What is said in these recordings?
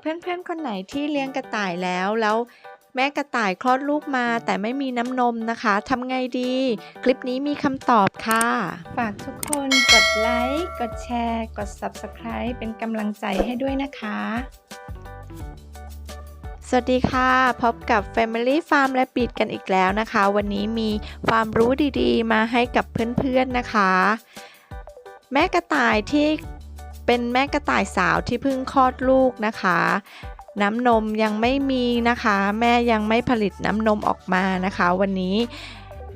เพื่อนๆ คนไหนที่เลี้ยงกระต่ายแล้วแล้วแม่กระต่ายคลอดลูกมาแต่ไม่มีน้ำนมนะคะทำไงดี คลิปนี้มีคำตอบค่ะ ฝากทุกคนกดไลค์กดแชร์ กด Subscribe เป็นกำลังใจให้ด้วยนะคะ สวัสดีค่ะ พบกับ Family Farm และปิดกันอีกแล้วนะคะ วันนี้มีความรู้ดีๆ มาให้กับเพื่อนๆนะคะ แม่กระต่ายที่ เป็นแม่กระต่ายสาวที่เพิ่งคลอดลูกนะคะ น้ำนมยังไม่มีนะคะ แม่ยังไม่ผลิตน้ำนมออกมานะคะ วันนี้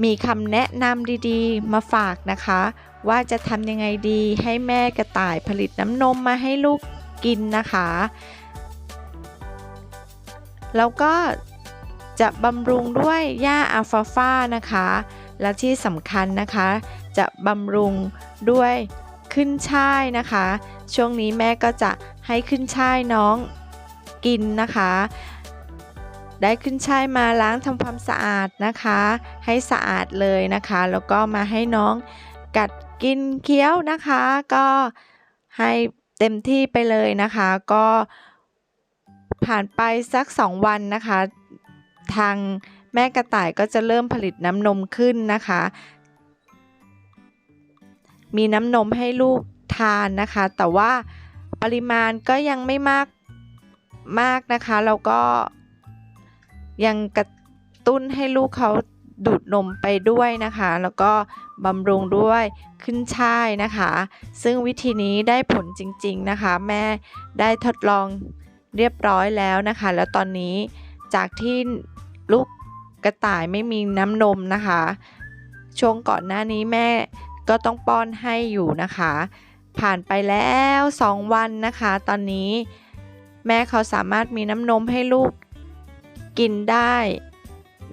มีคำแนะนำดีๆ มาฝากนะคะ ว่าจะทำยังไงดีให้แม่กระต่ายผลิตน้ำนมมาให้ลูกกินนะคะ แล้วก็จะบำรุงด้วยหญ้าอัลฟาฟานะคะ และที่สำคัญนะคะ จะบำรุงด้วยขึ้นช่ายนะคะ ช่วงนี้แม่ก็จะให้ขึ้นช่ายน้องกินนะคะ ได้ขึ้นช่ายมาล้างทำความสะอาดนะคะ ให้สะอาดเลยนะคะ แล้วก็มาให้น้องกัดกินเคี้ยวนะคะ ก็ให้เต็มที่ไปเลยนะคะ ก็ผ่านไปสัก 2 วันนะคะ ทางแม่กระต่ายก็จะเริ่มผลิตน้ำนมขึ้นนะคะ มีน้ำนมให้ลูก ทานนะคะ แต่ว่าปริมาณก็ยังไม่มากมากนะคะแล้วก็ยังกระตุ้นให้ลูกเขาดูดนมไปด้วยนะคะ แล้วก็บำรุงด้วยขึ้นช่ายนะคะ ซึ่งวิธีนี้ได้ผลจริง ๆนะคะ แม่ได้ทดลองเรียบร้อยแล้วนะคะ แล้วตอนนี้จากที่ลูกกระต่ายไม่มีน้ำนมนะคะ ช่วงก่อนหน้านี้แม่ก็ต้องป้อนให้อยู่นะคะ ผ่านไปแล้ว 2 วันนะคะ ตอนนี้แม่เขาสามารถมีน้ำนมให้ลูกกินได้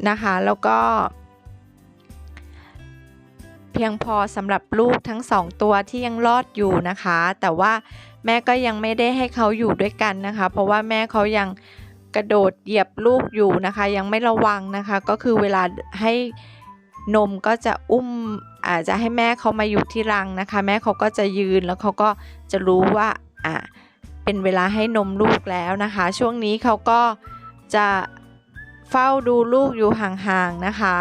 นะคะ แล้วก็ เพียงพอสำหรับลูกทั้งสองตัวที่ยังรอดอยู่นะคะ แต่ว่าแม่ก็ยังไม่ได้ให้เขาอยู่ด้วยกันนะคะ เพราะว่าแม่เขายังกระโดดเหยียบลูกอยู่นะคะ ยังไม่ระวังนะคะ ก็คือเวลาให้ นมก็จะอุ้มอาจจะให้แม่เขามาอยู่ที่รังนะคะ แม่เขาก็จะยืนแล้วเขาก็จะรู้ว่าอะเป็นเวลาให้นมลูกแล้วนะคะ ช่วงนี้เขาก็จะเฝ้าดูลูกอยู่ห่างๆนะคะ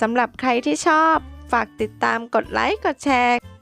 สำหรับใครที่ชอบฝากติดตามกดไลค์กดแชร์